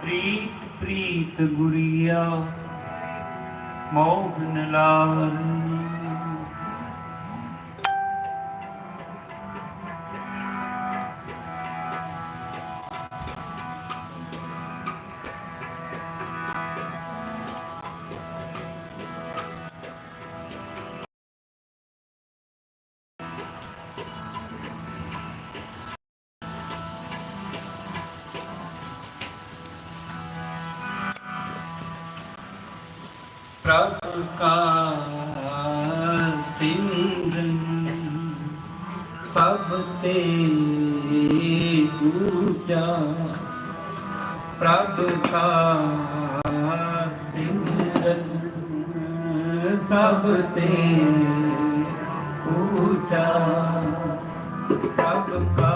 ਪ੍ਰੀਤ ਪ੍ਰੀਤ ਗੁਰੀਆ ਮੋਹਨ ਲਾਲ। ਪ੍ਰਭ ਕਾ ਸਿਮਰਨ ਪੂਜਾ ਪ੍ਰਭ ਕਾ ਸਿਮਰਨ ਸਭ ਤੇ ਪੂਜਾ ਪ੍ਰਭ ਕਾ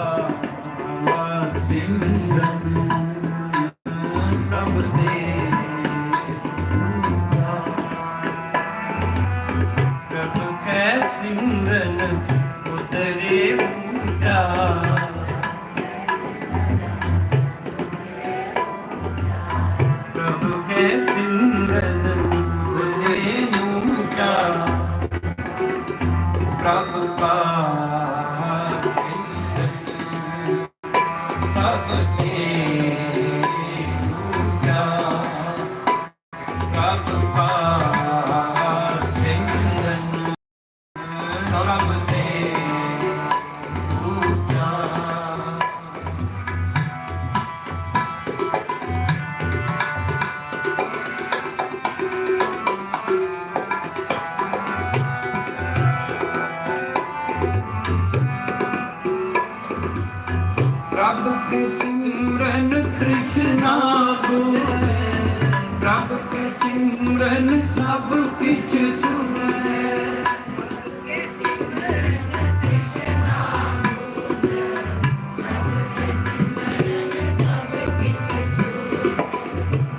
ਪ੍ਰਭ ਕੇ ਸਿਮਰਨ ਤ੍ਰਿਸ਼ਨਾ ਬੁਝੈ ਪ੍ਰਭ ਕੇ ਸਿਮਰਨ ਸਭ ਕਿਛ ਸੁਣੈ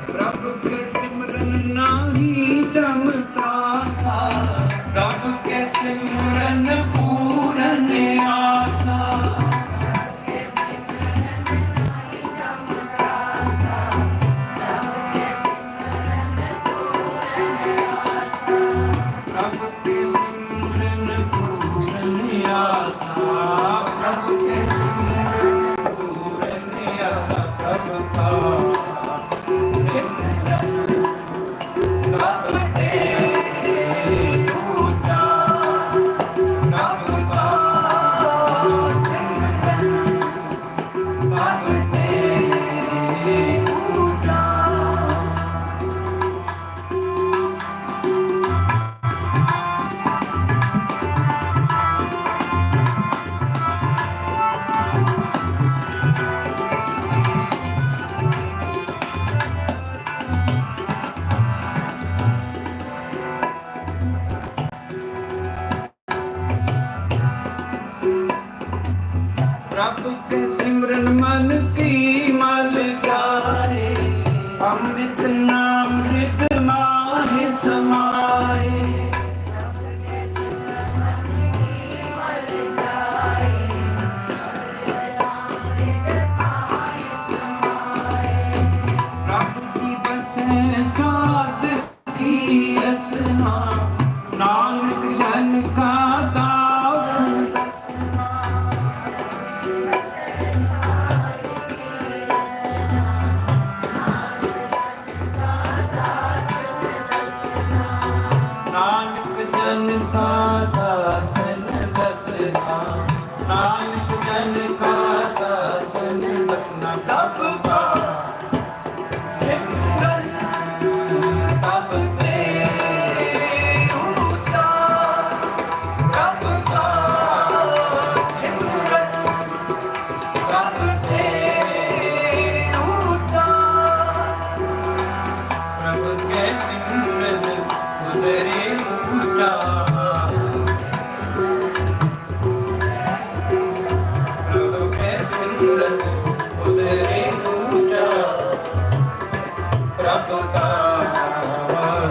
ਪ੍ਰਭ ਕੇ প্রাপ্য ਜਨ ਕਾ ਦਾਸਨ ਲਖਨਾ ਤਪ ਕਾ ਸਿਮਰ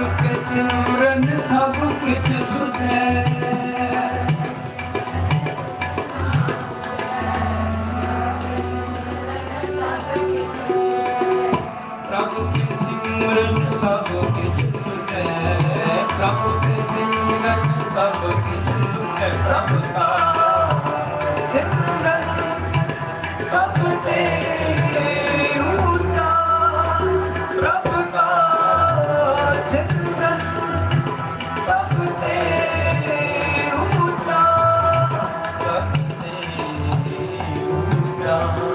ਨਾਨਕ ਕੇ ਸਿਮਰਨ ਸਭ ਕਿਛ ਸੁਜੈ ਪ੍ਰਭ ਕੇ ਸਿਮਰਨ ਸਭ ਕਿਛ ਸੁਜੈ ਪ੍ਰਭ ਕੇ ਸਿਮਰਨ ਸਭ ਕਿਛ ਸੁਜੈ ਪ੍ਰਭ ਦਾ ਸਿਮਰਨ ਸਭ ਤੇ 다